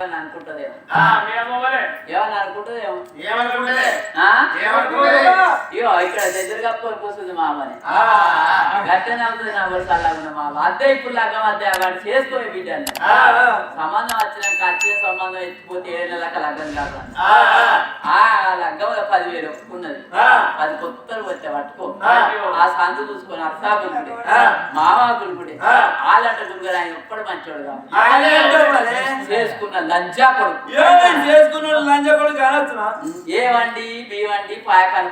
అని అనుకుంటదేమో? మీ అమ్మ వలే. ఏమని అనుకుంటదేమో? ఏమనుకుంటే? ఆ? ఏమనుకుంటే? ఇగో ఇక్కడ దగ్గర కప్పుకొని కూర్చుంది మామని ఆ, ఆ, గట్టనే అవుతుంది నా వరుస అలాగున్న మామ అద్దె ఇప్పుడు లగ్గం అద్దె వాడు చేసుకోవే బిడ్డని. సంబంధం వచ్చినాక వచ్చే సంబంధం ఎత్తిపోతే ఏడు నెలలకు లగ్గం కాదు ఆ, లగ్గంలో పదివేలు ఒప్పుకున్నది ఆ. అది కొత్తలు వచ్చే పట్టుకో ఆ. సందు చూసుకొని అర్థా గురుకుడే. ఆలంట గురుగారు ఆయన ఒప్పడు మంచోడు కాదు. చేసుకున్న లంజా కొడుకు. ఏం చేసుకున్న లంచ కొడుకు అనొచ్చునా? ఏ వండి బి వండి పాయకాని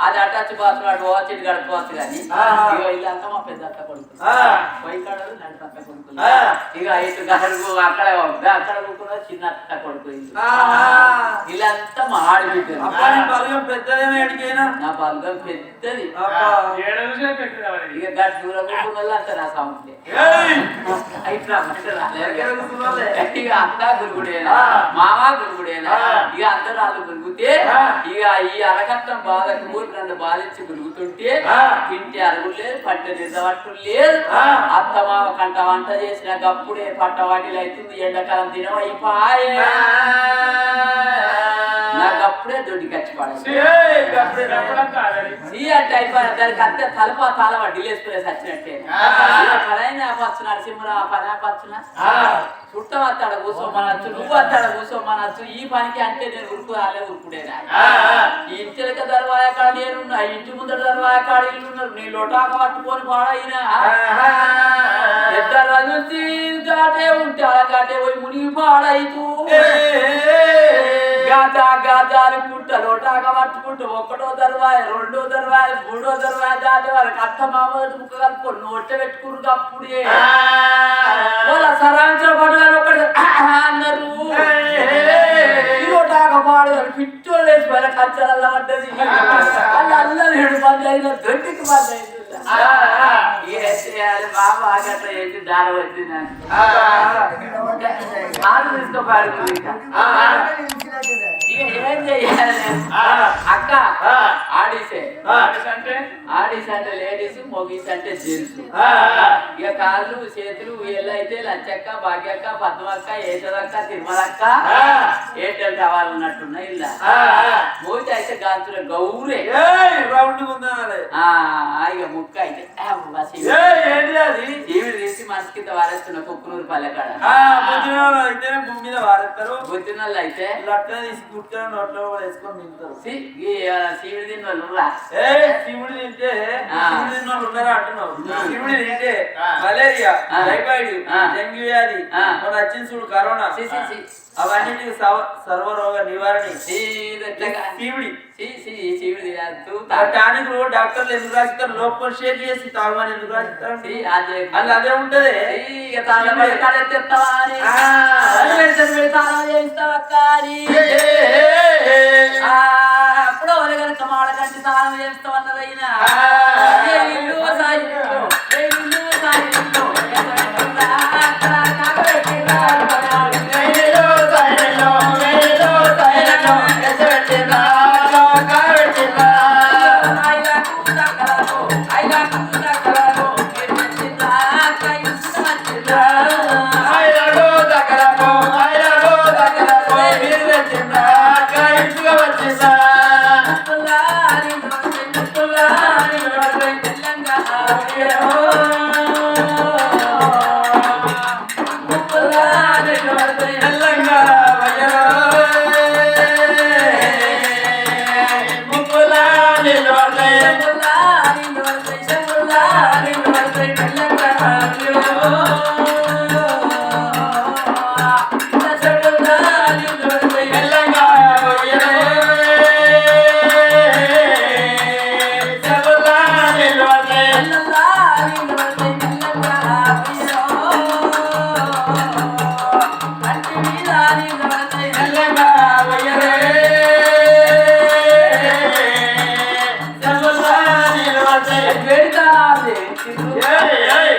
అది అటచ్ బాత్రూమ్ అటు పోవచ్చు ఇటు గడుపుకోవచ్చు కానీ. ఇగో ఇల్లంతా మా పెద్ద అక్క కొడుకు ఆ. పోయికాడలు నడిపి అక్క కొడుకు ఆ. ఇక ఇటు గడుగు అక్కడ అక్కడ కూకున్న చిన్న అక్క కొడుకు. ఇల్లంతా మా ఆడబిడ్డలు అబ్బా, నీ బలగం పెద్దది. ఇక గట్ దూరం వాళ్ళు అంతా నా సౌండ్? ఇక అత్త గురుగుడేనా. మామ గురుగుడేనా. ఇక అందరూ వాళ్ళు గురుగుతే. ఇక ఈ అరకట్టం బాధకు ఊరు నన్ను బాధించి గురుగుతుంటే. తింటే అరుగులు లేదు పట్ట నిద్రపట్టు లేదు. అత్త మామ కంట వంట చేసిన గప్పుడే పట్ట వాటిలో అవుతుంది ఎండాకాలం దినం అయిపోయే అప్పుడే దొడ్డి ఖర్చు పడదు ఏయ్! గప్పుడే రా. అప్పుడంతా అదే. సీ అంటే అయిపోయిన దానికి అంతే తలప తాళ వడ్డీలేసుకునే సచ్చినట్టే. పదైన పచ్చు నరసింహరా పదా పచ్చున. చుట్టం అత్తాడ కూర్చోమనొచ్చు నువ్వు అత్తాడ కూర్చోమనొచ్చు ఈ పనికి అంటే నేను ఉరుకు రాలే ఉరుకుడేనా. ఈ ఇంటిక దర్వాయ కాడ నేనున్నా ఇంటి ముందర దర్వాయ కాడ ఇల్లు ఉన్నారు నీ లోటాక పట్టుకొని పాడైనా గాటే ఉంటే అలా గాటే పోయి మునిగి పాడైతూ గాత గాతాలు పుట్ట లోటాక పట్టుకుంటూ ఒకటో దర్వాయ రెండో దర్వాయ మూడో దర్వాయ దాటే వరకు అత్త మామూలు ముక్క కలుపుకొని నోట పెట్టుకురు అప్పుడే వాళ్ళ సరాంచర పడగానే ఒకటి అన్నారు. ఇరోటాక పాడు పిట్టోళ్ళు వేసి పడ్డది. అల్లరి ఏడు మంది అయిన దొడ్డికి మంది అయింది తీసుకోపాడు ఇక ఏం చెయ్యాలి అక్క ఆడిసే ఆడిస్. అంటే ఆడిస్ అంటే లేడీస్ మొగీస్ అంటే జెంట్స్ ఇక కాళ్ళు చేతులు వీళ్ళు అయితే లచ్చక్క భాగ్యక్క పద్మక్క ఏటదక్క తిరుమలక్క ఏటల్ కావాలి ఉన్నట్టున్నా ఇలా. మూతి అయితే గాంతుల గౌరే. రౌండ్ ఉందాలే ఆ ఇక ముక్క అయితే ఈవిడ తీసి మనసు కింద వారేస్తున్న కుక్కునూరు పల్లెకాడ. ఆ, పొద్దున వాళ్ళు అయితేనే భూమి మీద వారెత్తారు బుద్ధినోళ్ళు అయితే లట్ట తీసి కుట్టిన నోట్లో కూడా వేసుకొని తింటారు శివుడి తిన్న వాళ్ళు రా ఏ శివుడు తింటే. శివుడు ఉన్నారా అంటున్నావు. శివుడు తింటే. మలేరియా. టైఫాయిడ్. డెంగ్యూ వ్యాధి. మన వచ్చింది చూడు కరోనా సవ- సర్వరోగ నివారణ? శివుడి. టానిక్ డాక్టర్లు ఎందుకు రాసిస్తారు లోపల షేక్ చేసి తాగమని ఎందుకు రాసిస్తారు సి, అది ఉంటది Hallelujah. ఏయ్, ఏయ్.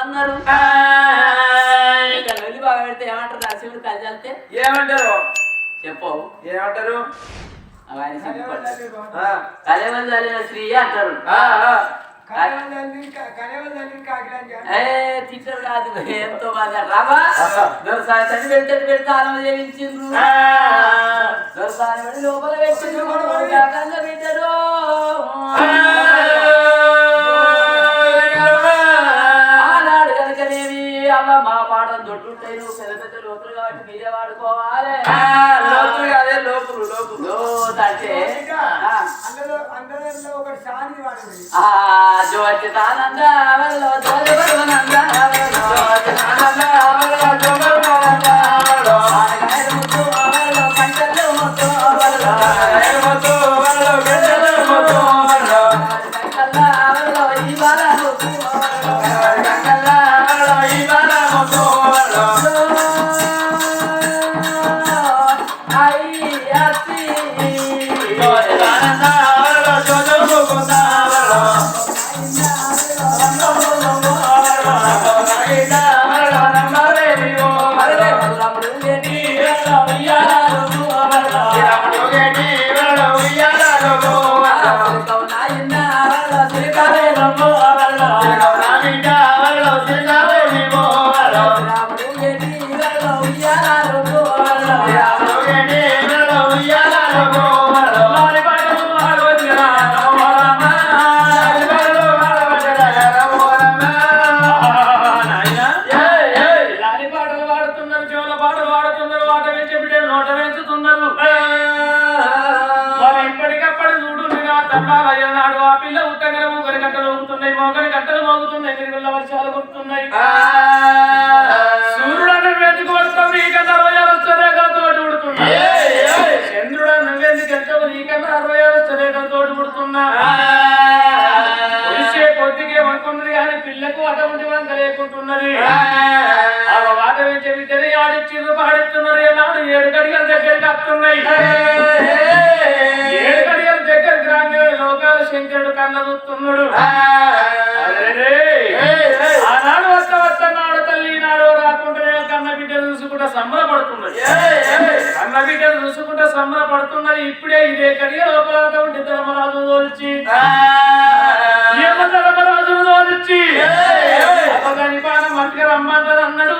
అన్నారు. ఆయ్. ఇక్కడ వెళ్ళి బాగా పెడితే ఏమంటారు? నరసింహుడు కలిజల్తే ఏమంటారు? చెప్పవు ఏమంటారు? ఆయన సిగ్గుపడ్డాడు ఆ, కలవలు చదివిన స్త్రీ అంటారు. టీచర్ కాదు ఎంతో బాగా. రావా దొరసారి తల్లి పెడితే పెడితే ఆనంద చేయించిండ్రు దొరసారి పడి లోపల పెట్టిండ్రు కన్న మా పాటలు దొడ్డుంటాయి పెద్ద పెద్ద లోతులు కాబట్టి మీరే వాడుకోవాలి. లోతులు అదే లోపులు లోపులు లోతు అంటే? ఆ. ఒకటి సాని వాడు లాలి నాడు ఆ పిల్ల ఉత్తగర మూగని గంటలు ఊగుతున్నాయి మోగని గంటలు మోగుతున్నాయి గిరిగుళ్ళ వర్షాలు కురుతున్నాయి సూర్యుడు నువ్వెందుకు వస్తావు నీకన్నా అరవై ఆరు రేఖలతో ఉడుతున్నా చంద్రుడు నువ్వెందుకు వెళ్తావు నీకన్నా అరవై ఆరు రేఖలతో ఉడుతున్నా పొద్దుకే వంకున్నది కానీ పిల్లకు అటువంటి వంక లేకుంటున్నది. బిడ్డని ఆడిచ్చిర్రు పాడిస్తున్నారు ఏనాడు ఏడు గడిగల దగ్గరికి వస్తున్నాయి. శంకరుడు కన్న చూస్తున్నాడు! ఆనాడు వస్త వస్తున్నాడు తల్లి నాడు రాకుంటే కన్న బిడ్డలు చూసుకుంటా సంబరపడుతున్నది. కన్న బిడ్డలు చూసుకుంటా సంబరపడుతున్నది. ఇప్పుడే ఇదే కడిగే లోపల ఉంటే ధర్మరాజు తోల్చి ఏమ ధర్మరాజు తోల్చి అపగని పాన మంటగా రమ్మంటారు అన్నాడు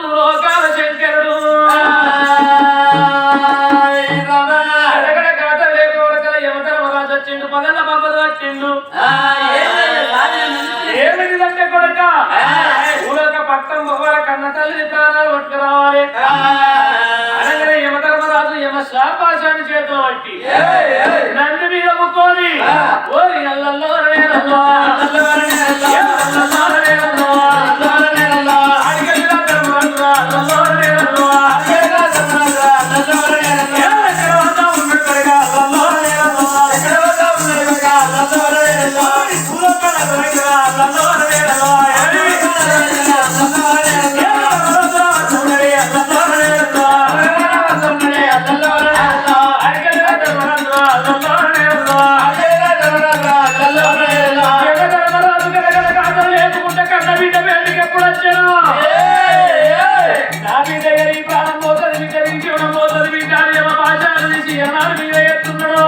నుంచి ఎన్నాడు మీద ఎత్తున్నాడో